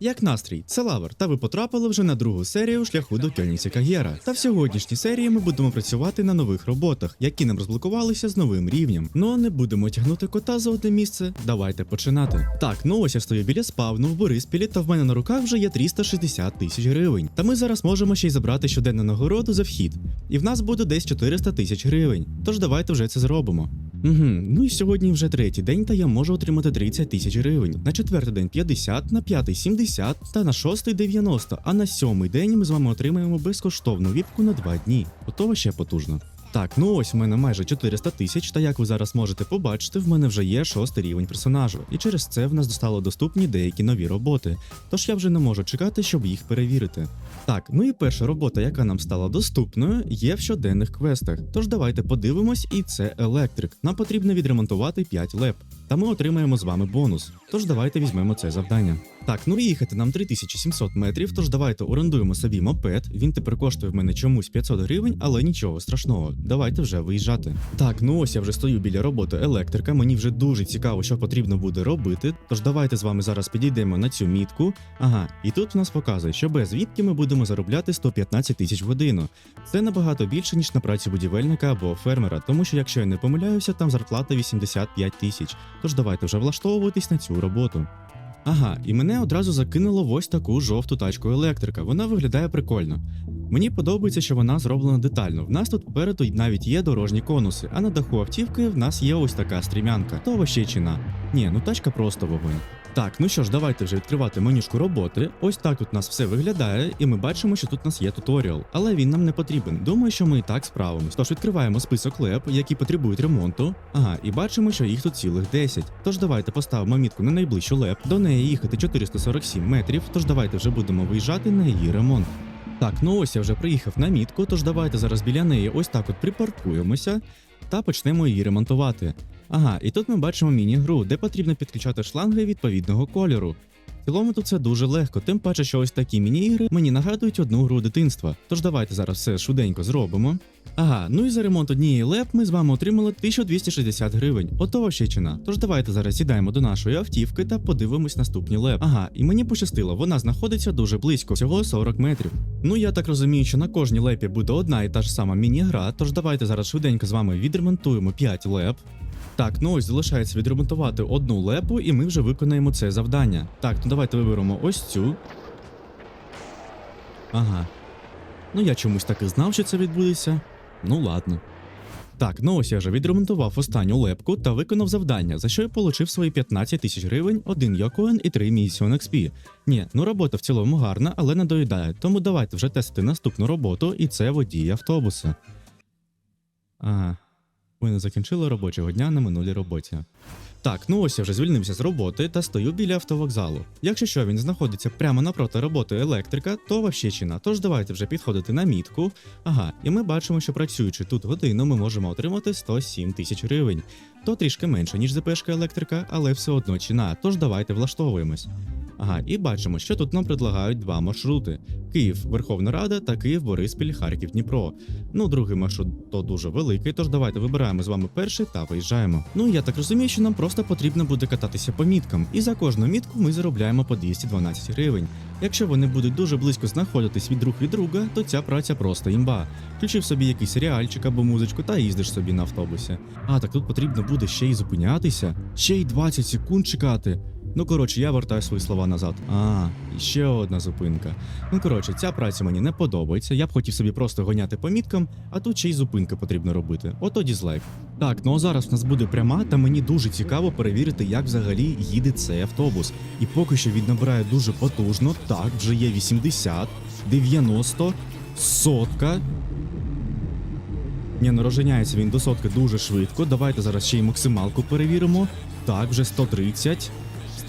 Як настрій, це Лавр, та ви потрапили вже на другу серію шляху до Кельніці Кагєра. Та в сьогоднішній серії ми будемо працювати на нових роботах, які нам розблокувалися з новим рівнем. Ну а не будемо тягнути кота за одне місце. Давайте починати. Так, ну ось я стою біля спавну в Бориспілі, та в мене на руках вже є 360 тисяч гривень. Та ми зараз можемо ще й забрати щоденну нагороду за вхід. І в нас буде десь 400 тисяч гривень. Тож давайте вже це зробимо. Угу, ну і сьогодні вже третій день, та я можу отримати 30 тисяч гривень. На четвертий день 50, на п'ятий 70 та на шостий 90. А на сьомий день ми з вами отримаємо безкоштовну віпку на 2 дні. Готово ще потужно. Так, ну ось в мене майже 400 тисяч, та як ви зараз можете побачити, в мене вже є шостий рівень персонажу, і через це в нас стало доступні деякі нові роботи. Тож я вже не можу чекати, щоб їх перевірити. Так, ну і перша робота, яка нам стала доступною, є в щоденних квестах. Тож давайте подивимось, і це електрик. Нам потрібно відремонтувати 5 леп. Та ми отримаємо з вами бонус. Тож давайте візьмемо це завдання. Так, ну і їхати нам 3700 метрів, тож давайте орендуємо собі мопед. Він тепер коштує в мене чомусь 500 гривень, але нічого страшного. Давайте вже виїжджати. Так, ну ось я вже стою біля роботи електрика. Мені вже дуже цікаво, що потрібно буде робити. Тож давайте з вами зараз підійдемо на цю мітку. Ага, і тут в нас показує, що без відки ми будемо заробляти 115 тисяч в годину. Це набагато більше, ніж на праці будівельника або фермера, тому що, якщо я не помиляюся, там зарплата 85 тисяч. Тож давайте вже влаштовуватись на цю роботу. Ага, і мене одразу закинуло в ось таку жовту тачку електрика. Вона виглядає прикольно. Мені подобається, що вона зроблена детально. В нас тут попереду навіть є дорожні конуси, а на даху автівки в нас є ось така стрімянка. То вощечина. Ні, ну тачка просто вогонь. Так, ну що ж, давайте вже відкривати менюшку роботи. Ось так тут у нас все виглядає, і ми бачимо, що тут у нас є туторіал, але він нам не потрібен. Думаю, що ми і так справимось. Тож відкриваємо список леп, які потребують ремонту. Ага, і бачимо, що їх тут цілих 10. Тож давайте поставимо мітку на найближчу леп. До неї їхати 447 метрів. Тож давайте вже будемо виїжджати на її ремонт. Так, ну ось я вже приїхав на мітку, тож давайте зараз біля неї ось так от припаркуємося та почнемо її ремонтувати. Ага, і тут ми бачимо міні-гру, де потрібно підключати шланги відповідного кольору. В цілому тут це дуже легко, тим паче, що ось такі міні-ігри мені нагадують одну гру дитинства. Тож давайте зараз все швиденько зробимо. Ага, ну і за ремонт однієї леп ми з вами отримали 1260 гривень. Отова ще чина. Тож давайте зараз сідаємо до нашої автівки та подивимось наступні леп. Ага, і мені пощастило, вона знаходиться дуже близько, всього 40 метрів. Ну я так розумію, що на кожній лепі буде одна і та ж сама міні-гра, тож давайте зараз швиденько з вами відремонтуємо 5 леп. Так, ну ось залишається відремонтувати одну лепу, і ми вже виконаємо це завдання. Так, ну давайте виберемо ось цю. Ага. Ну я чомусь так і знав, що це відбудеться. Ну ладно. Так, ну ось я вже відремонтував останню лепку та виконав завдання, за що я получив свої 15 тисяч гривень, один Йокоен і 3 Mission XP. Ні, ну робота в цілому гарна, але не доїдає. Тому давайте вже тестити наступну роботу, і це водій автобуса. Ага. Ми не закінчили робочого дня на минулій роботі. Так, ну ось я вже звільнився з роботи та стою біля автовокзалу. Якщо що він знаходиться прямо напроти роботи електрика, то ващечина. Тож давайте вже підходити на мітку. Ага, і ми бачимо, що працюючи тут годину, ми можемо отримати 107 тисяч гривень. То трішки менше, ніж ЗПшка електрика, але все одно чина. Тож давайте влаштовуємось. Ага, і бачимо, що тут нам предлагають два маршрути: Київ, Верховна Рада та Київ, Бориспіль, Харків, Дніпро. Ну, другий маршрут то дуже великий, тож давайте вибираємо з вами перший та виїжджаємо. Ну я так розумію, що нам просто потрібно буде кататися по міткам, і за кожну мітку ми заробляємо по 212 гривень. Якщо вони будуть дуже близько знаходитись від друг від друга, то ця праця просто імба. Включив собі якийсь серіальчик або музичку та їздиш собі на автобусі. А так тут потрібно буде ще й зупинятися, ще й 20 секунд чекати. Ну коротше, я вертаю свої слова назад. А, і ще одна зупинка. Ну коротше, ця праця мені не подобається. Я б хотів собі просто гоняти по міткам, а тут ще й зупинки потрібно робити. Ото дізлайк. Так, ну а зараз в нас буде пряма, та мені дуже цікаво перевірити, як взагалі їде цей автобус. І поки що він набирає дуже потужно. Так, вже є 80, 90, сотка. Ні, ну розженяється він до сотки дуже швидко. Давайте зараз ще й максималку перевіримо. Так, вже 130.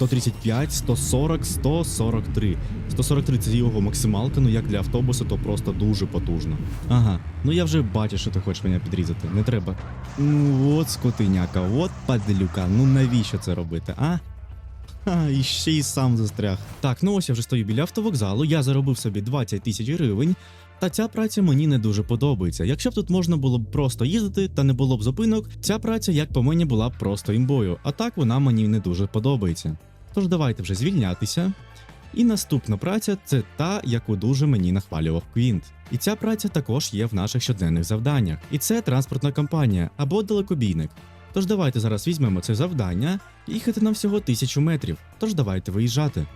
135, 140, 143. 143 це його максималка, ну як для автобуса, то просто дуже потужно. Ага, ну я вже бачу, що ти хочеш мене підрізати. Не треба. Ну от скотиняка, от падлюка. Ну навіщо це робити, а? Ха, і ще й сам застряг. Так, ну ось я вже стою біля автовокзалу, я заробив собі 20 тисяч гривень. Та ця праця мені не дуже подобається. Якщо б тут можна було б просто їздити та не було б зупинок, ця праця, як по мені, була б просто імбою, а так вона мені не дуже подобається. Тож давайте вже звільнятися. І наступна праця це та, яку дуже мені нахвалював Квінт. І ця праця також є в наших щоденних завданнях. І це транспортна компанія або далекобійник. Тож давайте зараз візьмемо це завдання, їхати нам всього тисячу метрів. Тож давайте виїжджати.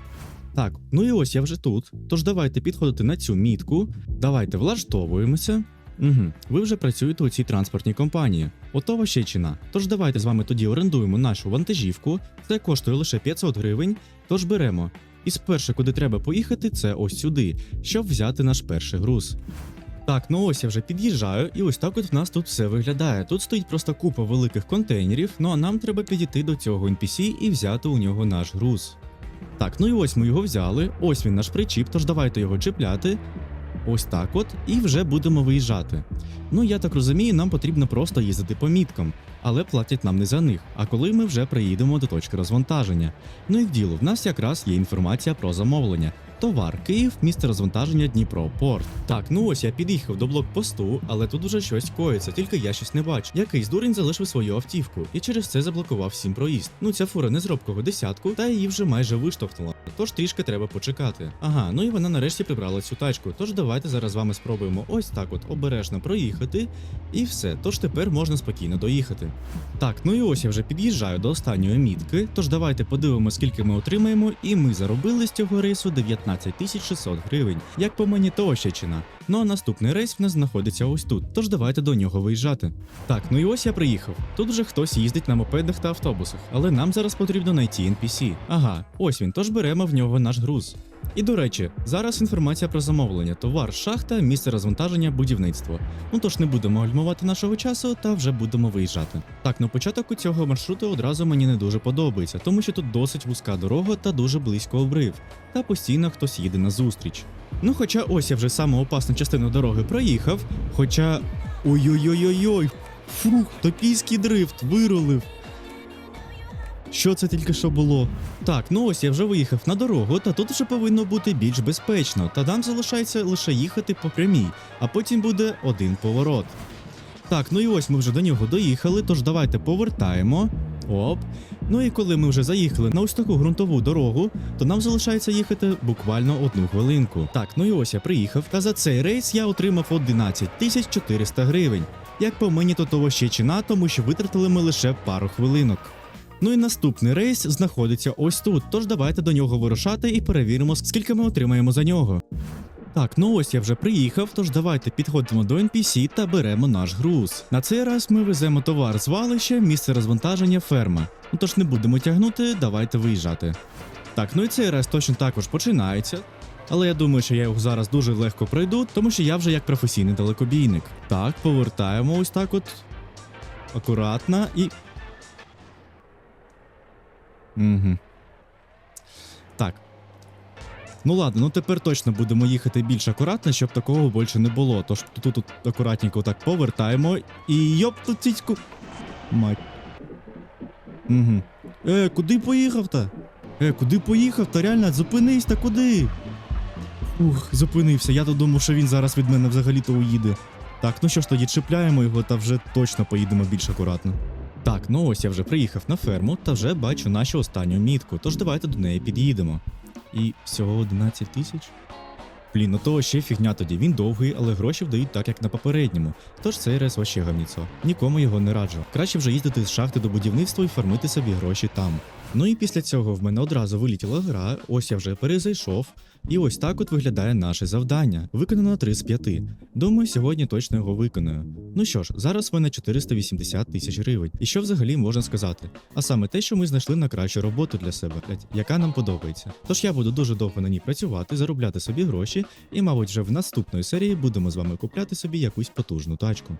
Так, ну і ось я вже тут. Тож давайте підходити на цю мітку, давайте влаштовуємося. Угу, ви вже працюєте у цій транспортній компанії. Отова ще. Тож давайте з вами тоді орендуємо нашу вантажівку. Це коштує лише 500 гривень. Тож беремо. І сперше, куди треба поїхати, це ось сюди, щоб взяти наш перший груз. Так, ну ось я вже під'їжджаю, і ось так от в нас тут все виглядає. Тут стоїть просто купа великих контейнерів, ну а нам треба підійти до цього NPC і взяти у нього наш груз. Так, ну і ось ми його взяли. Ось він наш причіп, тож давайте його чіпляти. Ось так от, і вже будемо виїжджати. Ну я так розумію, нам потрібно просто їздити по міткам, але платять нам не за них. А коли ми вже приїдемо до точки розвантаження. Ну і в діло, в нас якраз є інформація про замовлення. Товар Київ, місце розвантаження Дніпро, порт. Так, ну ось я під'їхав до блокпосту, але тут уже щось коїться, тільки я щось не бачу. Якийсь дурень залишив свою автівку і через це заблокував всім проїзд. Ну ця фура не з робкого десятку, та її вже майже виштовхнула. Тож трішки треба почекати. Ага, ну і вона нарешті прибрала цю тачку. Тож давайте зараз з вами спробуємо ось так от обережно проїхати. І все. Тож тепер можна спокійно доїхати. Так, ну і ось я вже під'їжджаю до останньої мітки. Тож давайте подивимося, скільки ми отримаємо, і ми заробили з цього рейсу 19 тисяч 600 гривень. Як по мені, то ощечина. Ну а наступний рейс в нас знаходиться ось тут. Тож давайте до нього виїжджати. Так, ну і ось я приїхав. Тут вже хтось їздить на мопедах та автобусах, але нам зараз потрібно знайти NPC. Ага, ось він, тож беремо в нього наш груз. І до речі, зараз інформація про замовлення: товар, шахта, місце розвантаження, будівництво. Ну тож не будемо гальмувати нашого часу та вже будемо виїжджати. Так, на початок у цього маршруту одразу мені не дуже подобається, тому що тут досить вузька дорога та дуже близько обрив, та постійно хтось їде на зустріч. Ну, хоча ось я вже саму опасну частину дороги проїхав, хоча. Ой-ой-ой-ой-ой! Фух, токійський дрифт вирулив. Що це тільки що було? Так, ну ось я вже виїхав на дорогу, та тут вже повинно бути більш безпечно, та нам залишається лише їхати по прямій, а потім буде один поворот. Так, ну і ось ми вже до нього доїхали, тож давайте повертаємо. Оп. Ну і коли ми вже заїхали на ось таку ґрунтову дорогу, то нам залишається їхати буквально одну хвилинку. Так, ну і ось я приїхав, та за цей рейс я отримав 11 тисяч 400 гривень. Як по мені, то того ще чина, тому що витратили ми лише пару хвилинок. Ну і наступний рейс знаходиться ось тут, тож давайте до нього вирушати і перевіримо, скільки ми отримаємо за нього. Так, ну ось я вже приїхав, тож давайте підходимо до NPC та беремо наш груз. На цей раз ми веземо товар з валища, місце розвантаження ферма. Ну тож не будемо тягнути, давайте виїжджати. Так, ну і цей раз точно також починається. Але я думаю, що я його зараз дуже легко пройду, тому що я вже як професійний далекобійник. Так, повертаємо ось так от. Акуратно і. Угу. Так. Ну ладно, ну тепер точно будемо їхати більш акуратно, щоб такого більше не було. Тож тут, тут акуратненько так повертаємо і йоп тут тітьку. Мать. Угу. Е, куди поїхав-то? Е, куди поїхав? Та реально, зупинись та куди? Ух, зупинився. Я то думав, що він зараз від мене взагалі-то уїде. Так, ну що ж тоді чіпляємо його та вже точно поїдемо більш акуратно. Так, ну ось я вже приїхав на ферму та вже бачу нашу останню мітку, тож давайте до неї під'їдемо. І всього 11 тисяч? Блін, ну то ще фігня тоді. Він довгий, але гроші вдають так, як на попередньому. Тож цей рез вообще гавніцо. Нікому його не раджу. Краще вже їздити з шахти до будівництва і фармити собі гроші там. Ну і після цього в мене одразу вилітіла гра, ось я вже перезайшов. І ось так от виглядає наше завдання. Виконано 3 з 5. Думаю, сьогодні точно його виконую. Ну що ж, зараз в мене 480 тисяч гривень. І що взагалі можна сказати? А саме те, що ми знайшли на кращу роботу для себе, яка нам подобається. Тож я буду дуже довго на ній працювати, заробляти собі гроші, і, мабуть, вже в наступної серії будемо з вами купляти собі якусь потужну тачку.